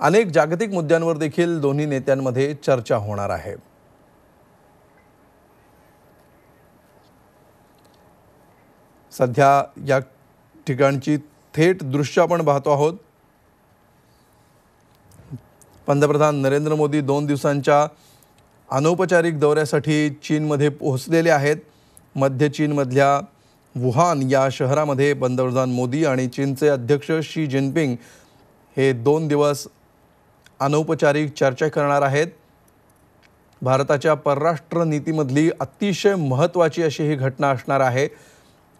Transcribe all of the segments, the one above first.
अनेक जागतिक मुद्द्यांवर देखील दोन्ही नेत्यांमध्ये चर्चा होणार आहे. सध्या या ठिकाणची थेट दृश्य आपण पाहतो आहोत. पंतप्रधान नरेंद्र मोदी दोन दिवसांच्या अनौपचारिक दौऱ्यासाठी चीनमध्ये पोहोचलेले आहेत. मध्य चीनमधल्या वुहान या शहरामध्ये पंतप्रधान मोदी आणि चीनचे अध्यक्ष शी जिनपिंग हे दोन दिवस अनौपचारिक चर्चा करणार आहेत. भारताच्या परराष्ट्र नीतीमधली अतिशय महत्त्वाची अशी ही घटना असणार आहे.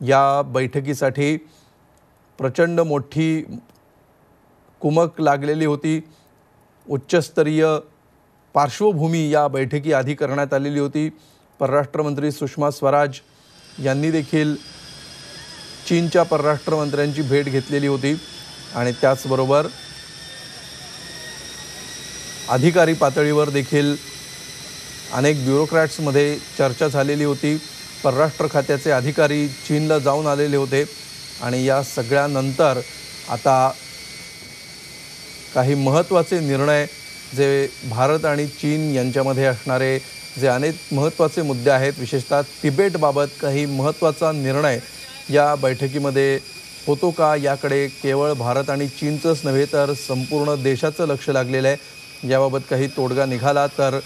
या बैठकीसाठी प्रचंड मोठी कुमक लागलेली होती. उच्चस्तरीय पार्श्वभूमी या बैठकी आधी करण्यात आलेली होती. परराष्ट्रमंत्री सुषमा स्वराज यांनी देखील चीनच्या परराष्ट्रमंत्र्यांची भेट घेतलेली होती. आणि त्याचबरोबर अधिकारी पातळीवर देखील अनेक ब्युरोक्रॅट्समध्ये चर्चा झालेली होती. परराष्ट्र खात्याचे अधिकारी चीनला जाऊन आलेले होते. आणि या सगळ्यानंतर आता काही महत्त्वाचे निर्णय जे भारत आणि चीन यांच्यामध्ये असणारे जे अनेक महत्त्वाचे मुद्दे आहेत विशेषतः तिबेटबाबत काही महत्त्वाचा निर्णय या बैठकीमध्ये होतो का? याकडे केवळ भारत आणि चीनचंच नव्हे तर संपूर्ण देशाचं लक्ष लागलेलं आहे. याबाबत काही तोडगा निघाला तर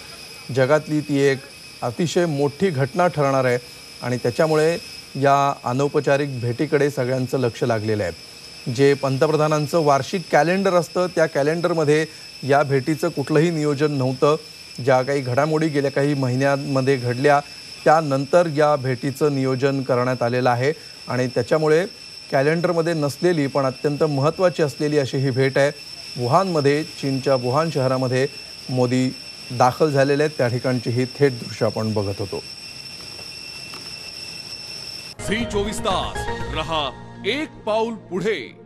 जगातली ती एक अतिशय मोठी घटना ठरणार आहे आणि त्याच्यामुळे या अनौपचारिक भेटीकडे सगळ्यांचं लक्ष लागलेलं आहे. जे पंतप्रधानांचं वार्षिक कॅलेंडर असतं त्या कॅलेंडरमध्ये या भेटीचं कुठलंही नियोजन नव्हतं. ज्या काही घडामोडी गेल्या काही महिन्यांमध्ये घडल्या त्यानंतर या भेटीचं नियोजन करण्यात आलेलं आहे आणि त्याच्यामुळे कॅलेंडरमध्ये नसलेली पण अत्यंत महत्त्वाची असलेली अशी ही भेट आहे. वुहानमध्ये चीनच्या वुहान शहरामध्ये मोदी दाखल झालेले आहेत. त्या ठिकाणची ही थेट दृश्य आपण बघत होतो. झी चोवीस तास. रहा एक पाऊल पुढे.